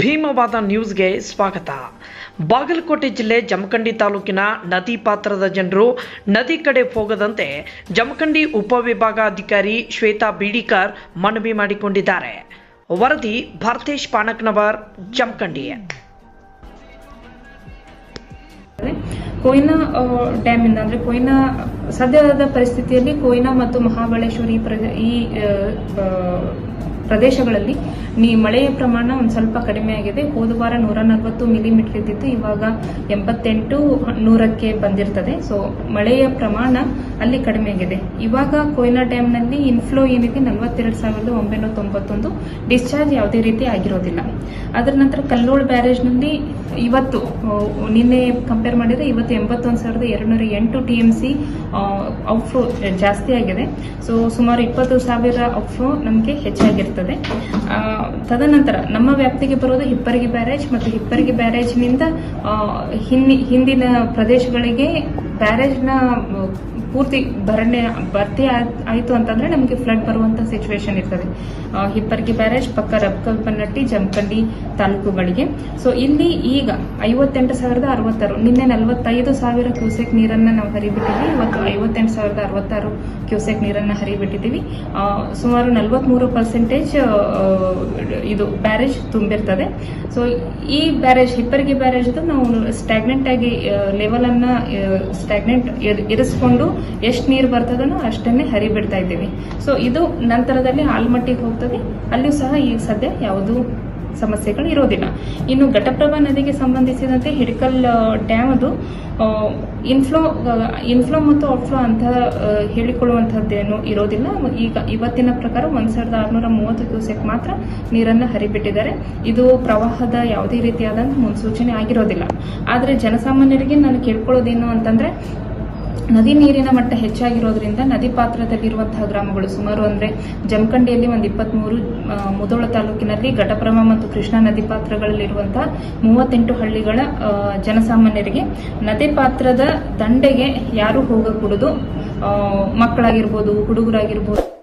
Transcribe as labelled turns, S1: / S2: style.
S1: ಭೀಮವಾದ ನ್ಯೂಸ್ಗೆ ಸ್ವಾಗತ. ಬಾಗಲಕೋಟೆ ಜಿಲ್ಲೆ ಜಮಖಂಡಿ ತಾಲೂಕಿನ ನದಿ ಪಾತ್ರದ ಜನರು ನದಿ ಕಡೆ ಹೋಗದಂತೆ ಜಮಖಂಡಿ ಉಪವಿಭಾಗಾಧಿಕಾರಿ ಶ್ವೇತಾ ಬೀಡಿಕಾರ್ ಮನವಿ ಮಾಡಿಕೊಂಡಿದ್ದಾರೆ. ವರದಿ ಭಾರತೇಶ್ ಪಾಣಕ್ನವರ್ ಜಮಖಂಡಿ.
S2: ಕೊಯ್ನಾ ಡ್ಯಾಮ್ ಡ್ಯಾಮಿಂದ ಅಂದ್ರೆ ಕೊಯ್ನಾ ಸದ್ಯದ ಪರಿಸ್ಥಿತಿಯಲ್ಲಿ ಕೊಯ್ನಾ ಮತ್ತು ಮಹಾಬಳೇಶ್ವರಿ ಈ ಪ್ರದೇಶಗಳಲ್ಲಿ. ನೀ ಮಳೆಯ ಪ್ರಮಾಣ ಒಂದು ಸ್ವಲ್ಪ ಕಡಿಮೆ ಆಗಿದೆ. ಹೋದ ವಾರ ನೂರ ನಲವತ್ತು ಮಿಲಿಮೀಟರ್ ಇದ್ದಿತ್ತು. ಇವಾಗ ಎಂಬತ್ತೆಂಟು ನೂರಕ್ಕೆ ಬಂದಿರ್ತದೆ. ಸೊ ಮಳೆಯ ಪ್ರಮಾಣ ಅಲ್ಲಿ ಕಡಿಮೆ ಆಗಿದೆ. ಇವಾಗ ಕೊಯ್ನಾ ಡ್ಯಾಮ್ನಲ್ಲಿ ಇನ್ಫ್ಲೋ ಏನಿದೆ? ನಲವತ್ತೆರಡು ಸಾವಿರದ ಒಂಬೈನೂರ ತೊಂಬತ್ತೊಂದು ಡಿಸ್ಚಾರ್ಜ್ ಯಾವುದೇ ರೀತಿ ಆಗಿರೋದಿಲ್ಲ. ಅದರ ನಂತರ ಕಲ್ಲೋಳ್ ಬ್ಯಾರೇಜ್ನಲ್ಲಿ ಇವತ್ತು ನಿನ್ನೆ ಕಂಪೇರ್ ಮಾಡಿದ್ರೆ ಇವತ್ತು ಎಂಬತ್ತೊಂದು ಸಾವಿರದ ಎರಡುನೂರ ಎಂಟು ಟಿ ಎಂ ಸಿ ಔಟ್ಫ್ಲೋ ಜಾಸ್ತಿ ಆಗಿದೆ. ಸೊ ಸುಮಾರು ಇಪ್ಪತ್ತು ಸಾವಿರ ಔಟ್ಫ್ಲೋ ನಮಗೆ ಹೆಚ್ಚಾಗಿರ್ತದೆ ಆ, ತದನಂತರ ನಮ್ಮ ವ್ಯಾಪ್ತಿಗೆ ಬರೋದು ಹಿಪ್ಪರಿಗೆ ಬ್ಯಾರೇಜ್ ಮತ್ತು ಹಿಪ್ಪರಿಗೆ ಬ್ಯಾರೇಜ್ನಿಂದ ಹಿಂದಿನ ಪ್ರದೇಶಗಳಿಗೆ ಬ್ಯಾರೇಜ್ನ ಪೂರ್ತಿ ಭರಣೆ ಭರ್ತಿ ಆಯಿತು ಅಂತಂದ್ರೆ ನಮಗೆ ಫ್ಲಡ್ ಬರುವಂತ ಸಿಚುವೇಶನ್ ಇರ್ತದೆ. ಹಿಪ್ಪರ್ಗಿ ಬ್ಯಾರೇಜ್, ಪಕ್ಕ ರಬ್ಕಲ್ಪನಟ್ಟಿ ಜಮಖಂಡಿ ತಾಲೂಕುಗಳಿಗೆ. ಸೊ ಇಲ್ಲಿ ಈಗ ಐವತ್ತೆಂಟು ಸಾವಿರದ ಅರವತ್ತಾರು, ನಿನ್ನೆ ನಲವತ್ತೈದು ಸಾವಿರ ಕ್ಯೂಸೆಕ್ ನೀರನ್ನ ನಾವು ಹರಿಬಿಟ್ಟಿದ್ವಿ. ಇವತ್ತು ಐವತ್ತೆಂಟು ಸಾವಿರದ ಅರವತ್ತಾರು ಕ್ಯೂಸೆಕ್ ನೀರನ್ನ ಹರಿಬಿಟ್ಟಿದ್ದೀವಿ. ಸುಮಾರು ನಲವತ್ಮೂರು ಪರ್ಸೆಂಟೇಜ್ ಇದು ಬ್ಯಾರೇಜ್ ತುಂಬಿರ್ತದೆ. ಸೊ ಈ ಬ್ಯಾರೇಜ್, ಹಿಪ್ಪರ್ಗಿ ಬ್ಯಾರೇಜ್ ನಾವು ಸ್ಟಾಗ್ನೆಂಟ್ ಆಗಿ ಲೆವೆಲ್ ಅನ್ನ ಸ್ಟಾಗ್ನೆಂಟ್ ಇರಿಸ್ಕೊಂಡು ಎಷ್ಟು ನೀರು ಬರ್ತದನೋ ಅಷ್ಟನ್ನೇ ಹರಿಬಿಡ್ತಾ ಇದ್ದೀವಿ. ಸೊ ಇದು ನಂತರದಲ್ಲಿ ಆಲ್ಮಟ್ಟಿಗೆ ಹೋಗ್ತದೆ. ಅಲ್ಲಿಯೂ ಸಹ ಈಗ ಸದ್ಯ ಯಾವುದು ಸಮಸ್ಯೆಗಳು ಇರೋದಿಲ್ಲ. ಇನ್ನು ಘಟಪ್ರಭಾ ನದಿಗೆ ಸಂಬಂಧಿಸಿದಂತೆ ಹಿಡಕಲ್ ಡ್ಯಾಮ್ ಅದು ಇನ್ಫ್ಲೋ ಇನ್ಫ್ಲೋ ಮತ್ತು ಔಟ್ಫ್ಲೋ ಅಂತ ಹೇಳಿಕೊಳ್ಳುವಂಥದ್ದೇನು ಇರೋದಿಲ್ಲ. ಈಗ ಇವತ್ತಿನ ಪ್ರಕಾರ ಒಂದು ಸಾವಿರದ ಆರುನೂರ ಮೂವತ್ತು ಕ್ಯೂಸೆಕ್ ಮಾತ್ರ ನೀರನ್ನು ಹರಿಬಿಟ್ಟಿದ್ದಾರೆ. ಇದು ಪ್ರವಾಹದ ಯಾವುದೇ ರೀತಿಯಾದಂಥ ಮುನ್ಸೂಚನೆ ಆಗಿರೋದಿಲ್ಲ. ಆದರೆ ಜನಸಾಮಾನ್ಯರಿಗೆ ನಾನು ಕೇಳ್ಕೊಳ್ಳೋದೇನು ಅಂತಂದ್ರೆ ನದಿ ನೀರಿನ ಮಟ್ಟ ಹೆಚ್ಚಾಗಿರೋದ್ರಿಂದ ನದಿ ಪಾತ್ರದಲ್ಲಿರುವಂತಹ ಗ್ರಾಮಗಳು ಸುಮಾರು ಅಂದ್ರೆ ಜಮಖಂಡಿಯಲ್ಲಿ ಒಂದು ಇಪ್ಪತ್ಮೂರು ಆ, ಮುಧೋಳ ತಾಲೂಕಿನಲ್ಲಿ ಘಟಪ್ರಭಾ ಮತ್ತು ಕೃಷ್ಣಾ ನದಿ ಪಾತ್ರಗಳಲ್ಲಿರುವಂತಹ ಮೂವತ್ತೆಂಟು ಹಳ್ಳಿಗಳ ಜನಸಾಮಾನ್ಯರಿಗೆ ನದಿ ಪಾತ್ರದ ದಂಡೆಗೆ ಯಾರು ಹೋಗಕೂಡದು ಮಕ್ಕಳಾಗಿರ್ಬೋದು ಹುಡುಗರಾಗಿರ್ಬೋದು.